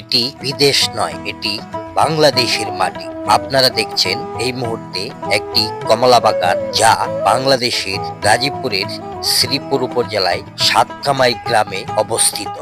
এটি বিদেশ নয়, এটি বাংলাদেশের মাটি। আপনারা দেখছেন এই মুহূর্তে একটি কমলা বাগান যা বাংলাদেশের গাজীপুরের শ্রীপুর উপজেলায় সাতকামাই গ্রামে অবস্থিত।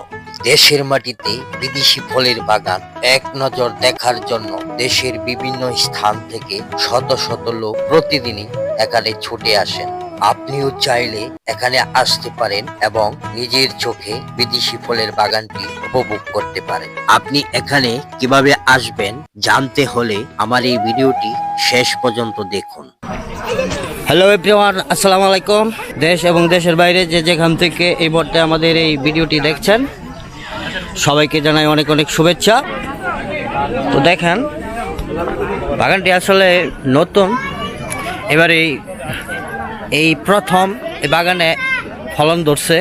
দেশের মাটিতে বিদেশি ফলের বাগান এক নজর দেখার জন্য দেশের বিভিন্ন স্থান থেকে শত শত লোক প্রতিদিনই এখানে ছুটে আসেন। আপনিও চাইলে এখানে আসতে পারেন এবং নিজের চোখে বিদেশি ফলের বাগানটি উপভোগ করতে পারেন। আপনি এখানে কীভাবে আসবেন জানতে হলে আমার এই ভিডিওটি শেষ পর্যন্ত দেখুন। হ্যালো এভরিওয়ান আসসালামু আলাইকুম। দেশ এবং দেশের বাইরে যে যেখান থেকে এই মুহূর্তে আমাদের এই ভিডিওটি দেখছেন, সবাইকে জানাই অনেক অনেক শুভেচ্ছা। তো দেখেন, বাগানটি আসলে নতুন। এবার এই এই প্রথম এই বাগানে ফলন ধরছে।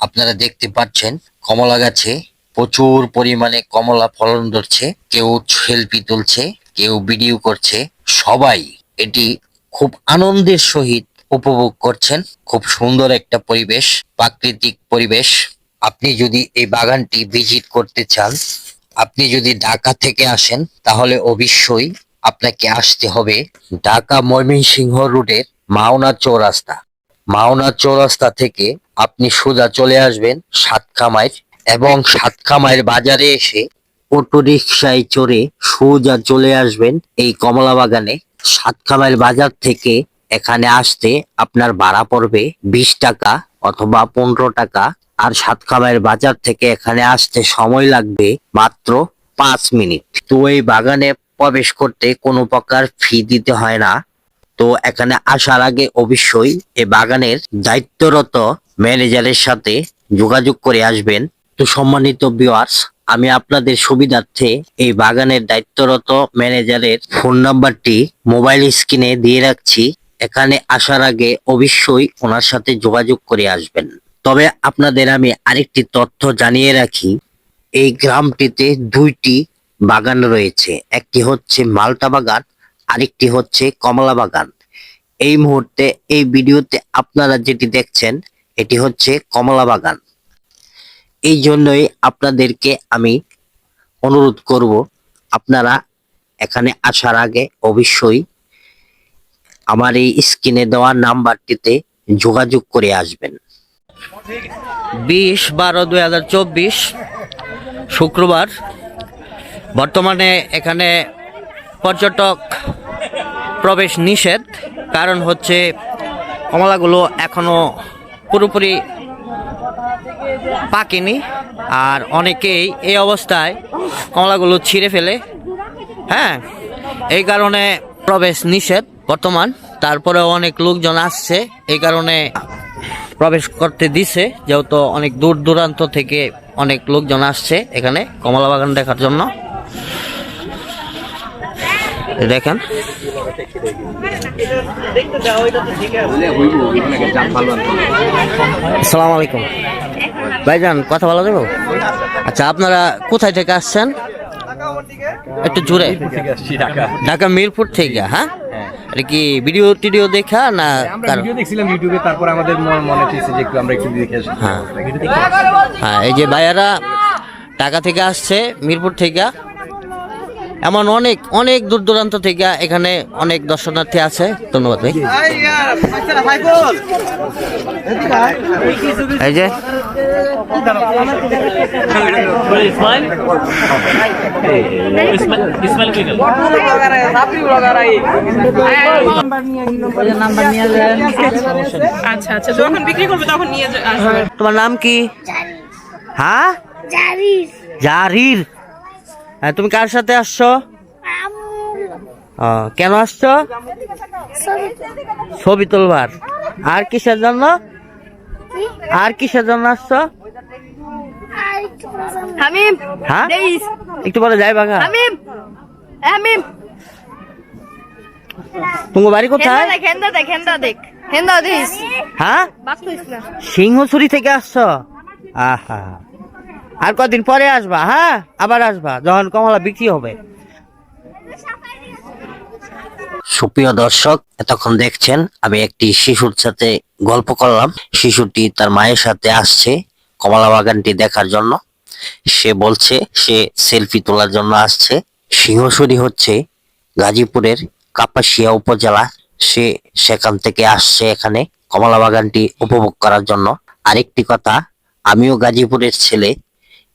আপনারা দেখতে পাচ্ছেন, কমলা গাছে প্রচুর পরিমাণে কমলা ফলন ধরছে। কেউ সেলফি তুলছে, কেউ ভিডিও করছে। সবাই এটি খুব আনন্দের সহিত উপভোগ করছেন। খুব সুন্দর একটা পরিবেশ, প্রাকৃতিক পরিবেশ। আপনি যদি এই বাগানটি ভিজিট করতে চান, আপনি যদি ঢাকা থেকে আসেন, তাহলে অবশ্যই আপনাকে আসতে হবে ঢাকা ময়মনসিংহ রুটের মাওনা চৌরাস্তা। মাওনা চৌরাস্তা থেকে আপনি সোজা চলে আসবেন সাতখামাইর এবং সাতখামাইর বাজারে এসে অটো রিক্সায় চড়ে সোজা চলে আসবেন এই কমলা বাগানে সাতখামাইর বাজার থেকে এখানে আসতে আপনার ভাড়া পড়বে বিশ টাকা অথবা পনেরো টাকা আর সাতখামাইর বাজার থেকে এখানে আসতে সময় লাগবে মাত্র পাঁচ মিনিট। তো এই বাগানে প্রবেশ করতে কোনো প্রকার ফি দিতে হয় না। তো এখানে আসার আগে অবশ্যই এই বাগানের দায়িত্বরত ম্যানেজারের সাথে যোগাযোগ করে আসবেন। তো সম্মানিত ভিউয়ার্স আমি আপনাদের সুবিধার্থে এই বাগানের দায়িত্বরত ম্যানেজারের ফোন নাম্বারটি মোবাইল স্ক্রিনে দিয়ে রাখছি। এখানে আসার আগে অবশ্যই ওনার সাথে যোগাযোগ করে আসবেন। তবে আপনাদের আমি আরেকটি তথ্য জানিয়ে রাখি। এই গ্রামটিতে দুইটি বাগান রয়েছে। একটি হচ্ছে মালটা বাগান, আরেকটি হচ্ছে কমলা বাগান। এই মুহূর্তে, এই ভিডিওতে আপনারা যেটি দেখছেন, এটি হচ্ছে কমলা বাগান। এই জন্যই আপনাদেরকে আমি অনুরোধ করব, আপনারা এখানে আসার আগে অবশ্যই আমার এই স্ক্রিনে দেওয়া নাম্বারটিতে যোগাযোগ করে আসবেন। বিশ বারো দুই শুক্রবার বর্তমানে এখানে পর্যটক প্রবেশ নিষেধ, কারণ হচ্ছে কমলাগুলো এখনও পুরোপুরি পাকেনি, আর অনেকেই এই অবস্থায় কমলাগুলো ছিঁড়ে ফেলে। হ্যাঁ এই কারণে প্রবেশ নিষেধ বর্তমান, তারপরেও অনেক লোকজন আসছে, এই কারণে প্রবেশ করতে দিছে, যেহেতু অনেক দূর দূরান্ত থেকে অনেক লোকজন আসছে এখানে কমলা বাগান দেখার জন্য। দেখেন। আসসালামু আলাইকুম। ভাইজান কথা বলা যাবে? আচ্ছা আপনারা কোথায় থেকে আসছেন? একটু জুড়ে ঢাকা মিরপুর থেকে হ্যাঁ। এটা কি ভিডিও টিডিও দেখা না আমরা কারণ ভিডিও দেখছিলাম ইউটিউবে তারপর আমাদের মনে যে একটু আমরা একটু দেখে আসি। হ্যাঁ। হ্যাঁ এই যে ভাইয়ারা ঢাকা থেকে আসছে মিরপুর থেকে। এমন অনেক অনেক দূর দূরান্ত থেকে এখানে অনেক দর্শনার্থী আছে। ধন্যবাদ ভাই। এই যে। আচ্ছা আচ্ছা যখন বিক্রি করবে তখন নিয়ে যা- আসবে। তোমার নাম কি? হ্যাঁ? জারির। হ্যাঁ তুমি কার সাথে আসছো? কেন আসছো? ছবি তুলবার আর কিসের জন্য? আর কিসের জন্য আসছো? হামিম। হ্যাঁ? একটু পরে যাই বাঘা হামিম। হামিম। তোমার বাড়ি কোথায়? দেখ হেন্দা দেখ হেন্দা দেখ। হেন্দা দেইস হ্যাঁ? সিংহছড়ি থেকে আসছো? আহা। আর কদিন পরে আসবা হ্যাঁ? আবার আসবা, যখন কমলা বিক্রি হবে। সুপ্রিয় দর্শক, এতক্ষণ দেখছেন, আমি একটি শিশুর সাথে গল্প করলাম। শিশুটি তার মায়ের সাথে আসছে কমলা বাগানটি দেখার জন্য। সে বলছে, সে সেলফি তোলার জন্য আসছে। সিংহশরী হচ্ছে গাজীপুরের কাপাসিয়া উপজেলা। সে সেখান থেকে আসছে এখানে কমলা বাগানটি উপভোগ করার জন্য। আরেকটি কথা, আমিও গাজীপুরের ছেলে।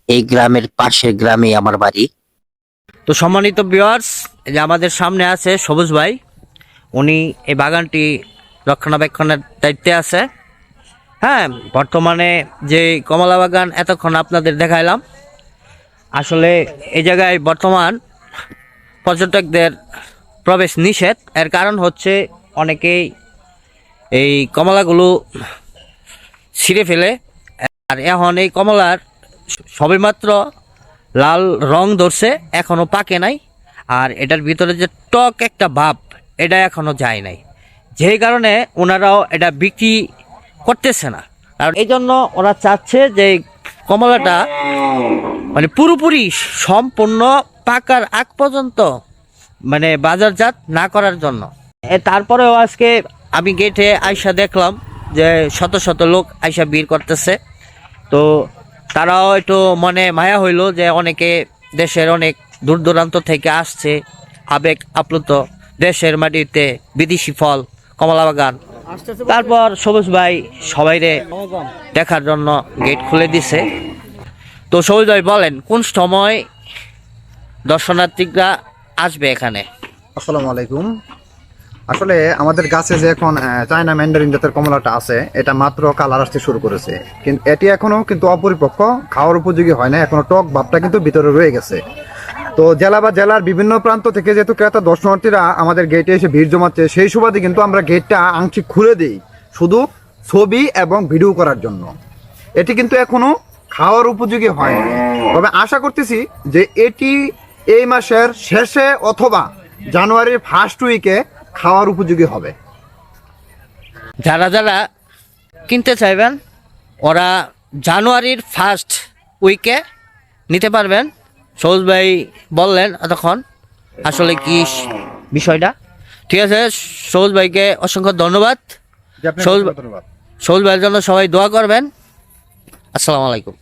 এই গ্রামের পাশের গ্রামে আমার বাড়ি। তো সম্মানিত ভিউয়ার্স যে আমাদের সামনে আছে সবুজ ভাই। উনি এই বাগানটি রক্ষণাবেক্ষণের দায়িত্বে আছে। হ্যাঁ বর্তমানে যে কমলা বাগান এতক্ষণ আপনাদের দেখাইলাম। আসলে এই জায়গায় বর্তমান পর্যটকদের প্রবেশ নিষেধ। এর কারণ হচ্ছে অনেকেই এই কমলাগুলো ছিঁড়ে ফেলে। আর এখন এই কমলার সবেমাত্র লাল রং ধরছে, এখনও পাকে নাই। আর এটার ভিতরে যে টক একটা ভাব, এটা এখনও যায় নাই। যেই কারণে ওনারাও এটা বিক্রি করতেছে না। কারণ এই জন্য ওরা চাচ্ছে যে কমলাটা মানে পুরোপুরি সম্পূর্ণ পাকার আগ পর্যন্ত মানে বাজারজাত না করার জন্য। তারপরেও আজকে আমি গেটে আইসা দেখলাম যে শত শত লোক আইসা ভিড় করতেছে। তো তারাও একটু মনে মায়া হইল যে অনেকে দেশের অনেক দূর দূরান্ত থেকে আসছে আবেগ আপ্লুত দেশের মাটিতে বিদেশি ফল কমলা বাগান। তারপর সবুজ ভাই সবাইরে দেখার জন্য গেট খুলে দিছে। তো সবুজ ভাই বলেন কোন সময় দর্শনার্থীরা আসবে এখানে? আসসালামু আলাইকুম। আসলে আমাদের গাছে যে এখন চায়না ম্যান্ডারিন জাতের কমলাটা আছে, এটা মাত্র কালার আসতে শুরু করেছে। কিন্তু এটি এখনও কিন্তু অপরিপক্ক, খাওয়ার উপযোগী হয় না এখনও টক ভাবটা কিন্তু ভিতরে রয়ে গেছে। তো জেলা বা জেলার বিভিন্ন প্রান্ত থেকে যেহেতু ক্রেতা, দর্শনার্থীরা আমাদের গেটে এসে ভিড় জমাচ্ছে, সেই সুবাদে কিন্তু আমরা গেটটা আংশিক খুলে দিই, শুধু ছবি এবং ভিডিও করার জন্য। এটি কিন্তু এখনও খাওয়ার উপযোগী হয় তবে আশা করতেছি যে এটি এই মাসের শেষে অথবা জানুয়ারির ফার্স্ট উইকে খাওয়ার উপযোগী হবে। যারা যারা কিনতে চাইবেন ওরা জানুয়ারির ফার্স্ট উইকে নিতে পারবেন। সবুজ ভাই বললেন এতক্ষণ আসলে কি বিষয়টা। ঠিক আছে সবুজ ভাইকে অসংখ্য ধন্যবাদ। জি, আপনাকে সবুজ- ধন্যবাদ। সবুজ ভাইয়ের জন্য সবাই দোয়া করবেন। আসসালামু আলাইকুম।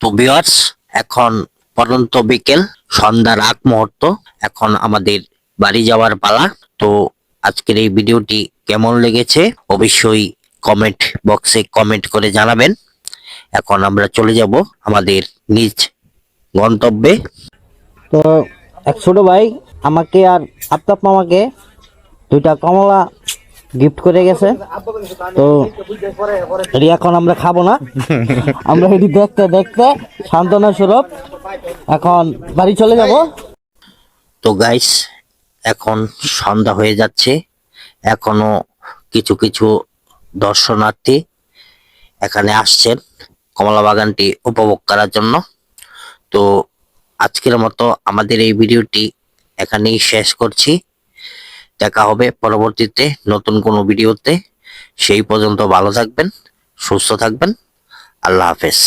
তো ভিউয়ার্স এখন পর্যন্ত বিকেল সন্ধ্যার আগ মুহূর্ত। এখন আমাদের বাড়ি যাওয়ার পালা। তো আজকের এই ভিডিওটি কেমন লেগেছে অবশ্যই কমেন্ট বক্সে কমেন্ট করে জানাবেন। এখন আমরা চলে যাব আমাদের নিজ গন্তব্যে। তো এক ছোট ভাই আমাকে আর আফতাব মামাকে দুইটা কমলা গিফট করে গেছে। তো এটি এখন আমরা খাব না। আমরা এটি দেখতে দেখতে সান্ত্বনা স্বরূপ এখন বাড়ি চলে যাব। তো গাইস এখন সন্ধ্যা হয়ে যাচ্ছে। এখনও কিছু কিছু দর্শনার্থী এখানে আসছেন কমলা বাগানটি উপভোগ করার জন্য। তো আজকের মতো আমাদের এই ভিডিওটি এখানেই শেষ করছি। দেখা হবে পরবর্তীতে নতুন কোনো ভিডিওতে। সেই পর্যন্ত ভালো থাকবেন, সুস্থ থাকবেন। আল্লাহ হাফেজ।